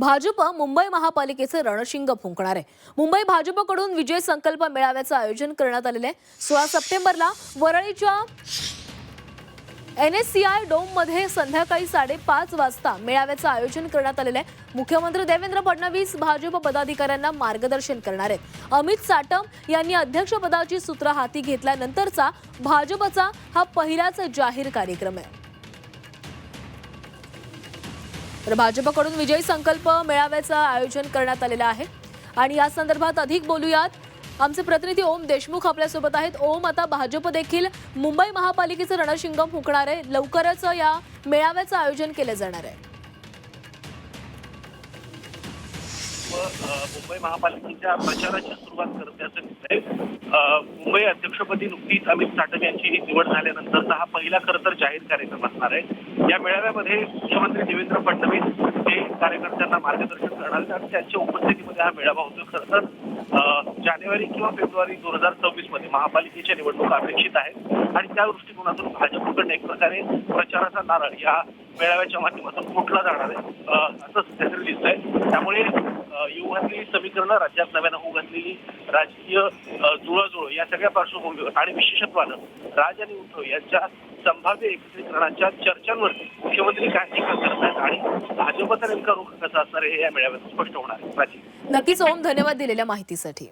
भाजप मुंबई महापालिकेचे रणशिंग फुंकणार आहे. मुंबई भाजपकडून विजय संकल्प मेळाव्याचं आयोजन करण्यात आलेलं आहे. सोळा सप्टेंबरला वरळीच्या एन एस सी आय डोममध्ये संध्याकाळी साडेपाच वाजता मेळाव्याचं आयोजन करण्यात आलेलं आहे. मुख्यमंत्री देवेंद्र फडणवीस भाजप पदाधिकाऱ्यांना मार्गदर्शन करणार आहेत. अमित साटम यांनी अध्यक्षपदाची सूत्र हाती घेतल्यानंतरचा भाजपचा हा पहिलाच जाहीर कार्यक्रम आहे. तर भाजपकडून विजयी संकल्प मेळाव्याचं आयोजन करण्यात आलेलं आहे. आणि या संदर्भात अधिक बोलूयात. आमचे प्रतिनिधी ओम देशमुख आपल्यासोबत आहेत. ओम आता भाजप देखील मुंबई महापालिकेचं रणशिंगम फुंकणार आहे. लवकरच या मेळाव्याचं आयोजन केलं जाणार आहे. मुंबई महापालिकेच्या प्रचाराची सुरुवात करते असं मुंबई अध्यक्षपदी नुकतीच अमित साटम यांची निवड झाल्यानंतरचा हा पहिला खरं तर जाहीर कार्यक्रम असणार आहे. या मेळाव्यामध्ये मुख्यमंत्री देवेंद्र फडणवीस हे कार्यकर्त्यांना मार्गदर्शन करणार आहेत आणि त्यांच्या उपस्थितीमध्ये हा मेळावा होतो खरं तर जानेवारी किंवा फेब्रुवारी दोन हजार सव्वीसमध्ये महापालिकेच्या निवडणुका अपेक्षित आहेत आणि त्या दृष्टिकोनातून भाजपकडनं एक प्रकारे प्रचाराचा नारळ या मेळाव्याच्या माध्यमातून फुटला जाणार आहे. असं सध्या दिसत दिसतंय. त्यामुळे युवातली समीकरणं राज्यात नव्यानं होऊ घातलेली राजकीय जुळाजुळ या सगळ्या पार्श्वभूमीवर आणि विशेषत्वानं राज आणि उद्धव यांच्या संभाव्य एकत्रीकरणाच्या चर्चांवरती मुख्यमंत्री काय टीका करत आहेत आणि भाजपचा नेमका रोख कसा असणार हे या मेळाव्यात स्पष्ट होणार आहे. प्राची. नक्कीच ओम धन्यवाद दिलेल्या माहितीसाठी.